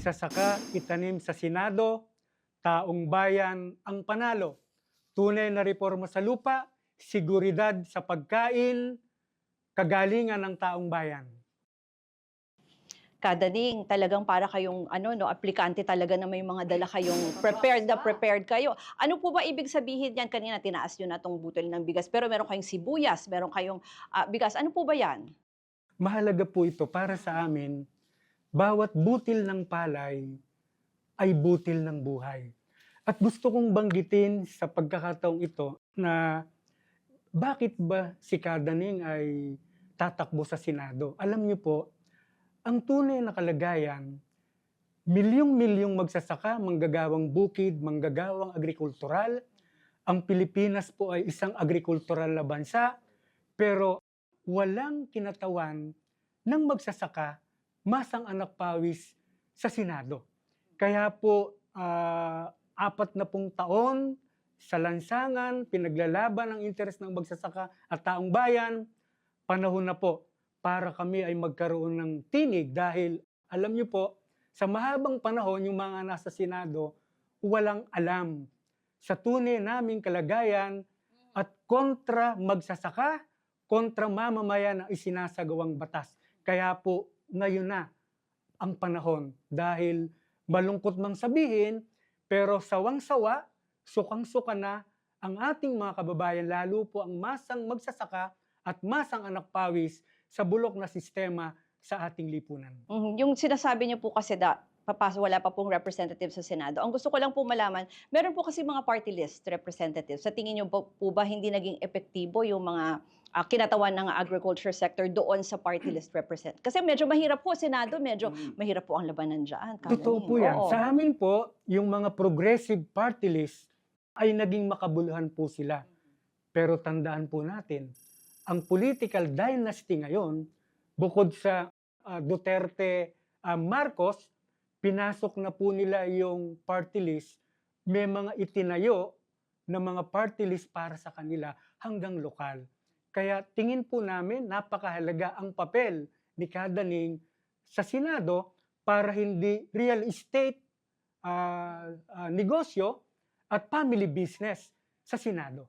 magsasaka itanim sa Senado, taong bayan ang panalo. Tunay na reforma sa lupa, seguridad sa pagkain, kagalingan ng taong bayan. Kadaning, talagang para kayong ano no, aplikante talaga na may mga dala kayong prepared na prepared kayo. Ano po ba ibig sabihin yan? Kanina tinaas nyo na tong butil ng bigas, pero meron kayong sibuyas, meron kayong ah, bigas. Ano po ba yan? Mahalaga po ito para sa amin, bawat butil ng palay ay butil ng buhay. At gusto kong banggitin sa pagkakataong ito na bakit ba si Kadaning ay tatakbo sa Senado? Alam niyo po, ang tunay na kalagayan, milyong-milyong magsasaka, manggagawang bukid, manggagawang agrikultural. Ang Pilipinas po ay isang agrikultural na bansa, pero walang kinatawan ng magsasaka masang anak pawis sa Senado. Kaya po, ah, apat na pong taon sa lansangan, pinaglalaban ang interes ng magsasaka at taong bayan, panahon na po para kami ay magkaroon ng tinig dahil alam niyo po, sa mahabang panahon yung mga nasa Senado, walang alam sa tunay naming kalagayan at kontra magsasaka, kontra mamamayan ang isinasagawang batas. Kaya po, ngayon na ang panahon dahil malungkot mang sabihin, pero sawang-sawa, sukang-suka na ang ating mga kababayan, lalo po ang masang magsasaka at masang anak pawis sa bulok na sistema sa ating lipunan. Mhm, Yung sinasabi niyo po kasi da, papas wala pa pong representative sa Senado. Ang gusto ko lang po malaman, meron po kasi mga party list representatives. Sa tingin niyo po ba hindi naging epektibo yung mga ah, kinatawan ng agriculture sector doon sa party list represent? Kasi medyo mahirap po, Senado, medyo mahirap po ang labanan dyan. Totoo po yan. Oo. Sa amin po, yung mga progressive party list ay naging makabuluhan po sila. Pero tandaan po natin, ang political dynasty ngayon, bukod sa ah, Duterte ah, Marcos, pinasok na po nila yung party list, may mga itinayo na mga party list para sa kanila hanggang lokal. Kaya tingin po namin napakahalaga ang papel ni Kadaning sa Senado para hindi real estate ah, ah, negosyo at family business sa Senado.